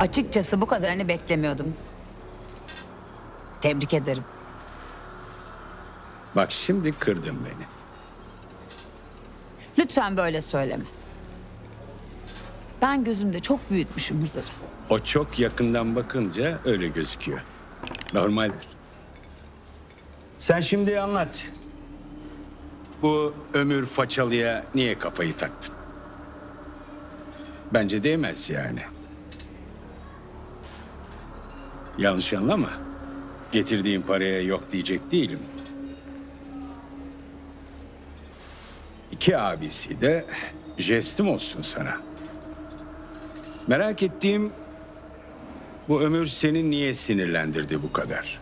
Açıkçası bu kadarını beklemiyordum. Tebrik ederim. Bak şimdi kırdın beni. Lütfen böyle söyleme. Ben gözümde çok büyütmüşüm Hızır'ı. O çok yakından bakınca öyle gözüküyor. Normaldir. Sen şimdi anlat. Bu ömür façalıya niye kafayı taktın? Bence değmez yani. Yanlış anlama. Getirdiğim paraya yok diyecek değilim. İki abisi de jestim olsun sana. Merak ettiğim bu ömür seni niye sinirlendirdi bu kadar?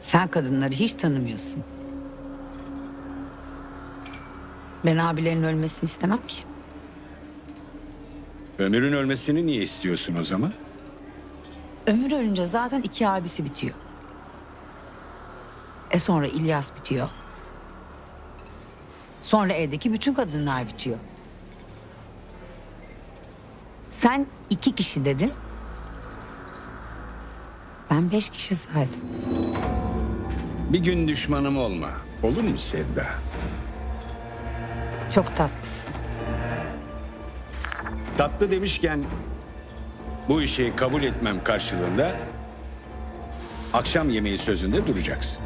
Sen kadınları hiç tanımıyorsun. Ben abilerin ölmesini istemem ki. Ömür'ün ölmesini niye istiyorsun o zaman? Ömür ölünce zaten iki abisi bitiyor. E sonra İlyas bitiyor. Sonra evdeki bütün kadınlar bitiyor. Sen iki kişi dedin. Ben beş kişi saydım. Bir gün düşmanım olma. Olur mu Sevda? Çok tatlısın. Tatlı demişken bu işi kabul etmem karşılığında akşam yemeği sözünde duracaksın.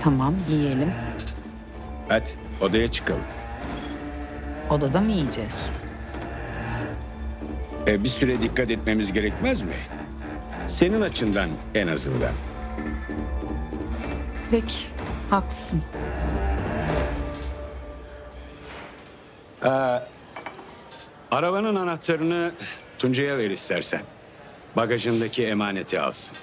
Tamam yiyelim. Hadi odaya çıkalım. Odada mı yiyeceğiz? E, bir süre dikkat etmemiz gerekmez mi? Senin açından en azından. Peki, haklısın. Arabanın anahtarını Tuncay'a ver istersen. Bagajındaki emaneti alsın.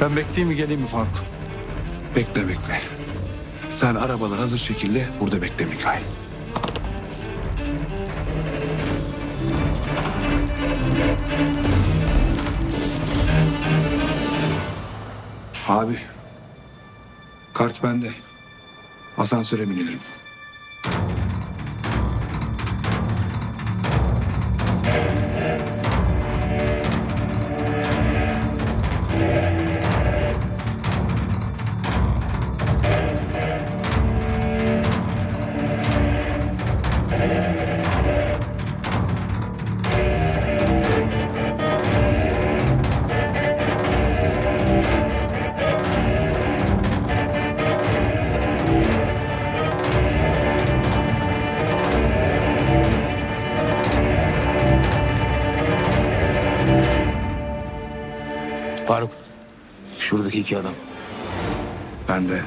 Ben bekleyeyim mi geleyim mi Faruk? Bekle bekle. Sen arabalar hazır şekilde burada bekle Mikail. Abi. Kart bende. Asansöre binelim. Faruk. Şuradaki iki adam. Bende.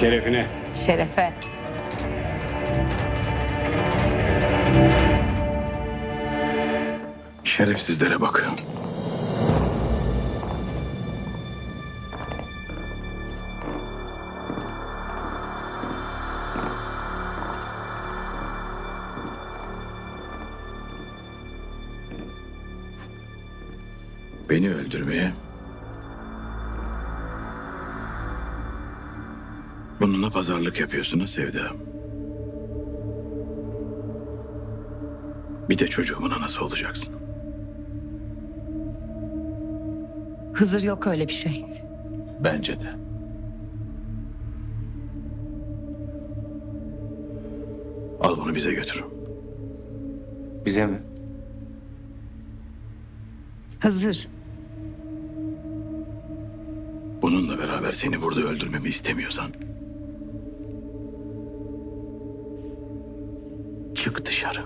Şerefine. Şerefe. Şerefsizlere bak. Beni öldürmeye Bununla pazarlık yapıyorsun ha Sevda. Bir de çocuğumun anası olacaksın. Hızır yok öyle bir şey. Bence de. Al bunu bize götür. Bize mi? Hızır. Bununla beraber seni burada öldürmemi istemiyorsan... Çık dışarı.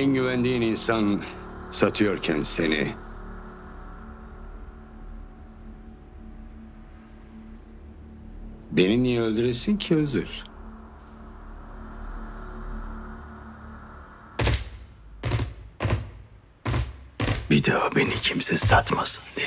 En güvendiğin insan satıyorken seni Beni niye öldüresin ki Hızır? Bir daha beni kimse satmasın diye.